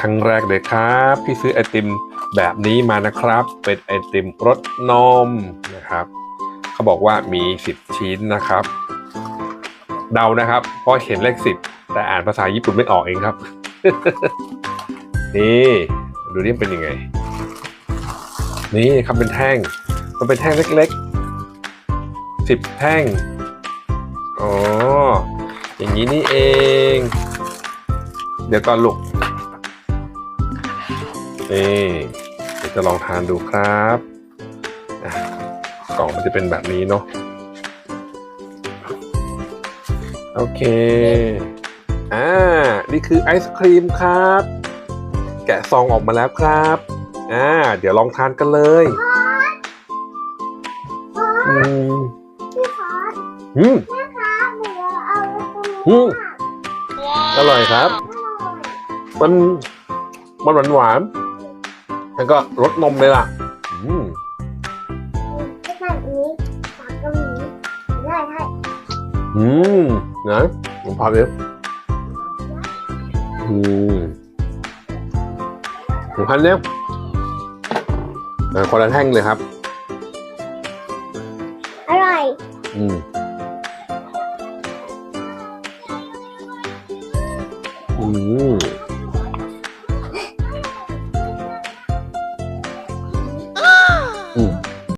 ครั้งแรกเลยครับพี่ซื้อไอติมแบบนี้มานะครับ เป็นไอติมรสนมนะครับ เขาบอกว่ามี 10 ชิ้นนะครับ เดานะครับเพราะเห็นเลขสิบแต่อ่านภาษาญี่ปุ่นไม่ออกเองครับ นี่ดูนี่เป็นยังไง นี่ครับเป็นแท่ง มันเป็นแท่งเล็กๆสิบแท่งอ๋ออย่างนี้นี่เอง เดี๋ยวก่อนลูก นี่เดี๋ยวจะลองทานดูครับอะกล่องมันจะเป็นแบบนี้เนาะโอเค อ่า นี่คือไอศครีมครับ แกะซองออกมาแล้วครับ อ่า เดี๋ยวลองทานกันเลยอืมพี่ขออืมแม่คะหนูเอาตรงอืนี้มอร่อยครับ มัน มันหวานหวานๆ แล้วก็รสนมเลยล่ะ อืมก็แบบนี้ปากก็มีได้ให้อืมนะผมพาไปเลยอืมผมพันเนี้ยเออคนละแท่งเลยครับ อร่อย อืมอืม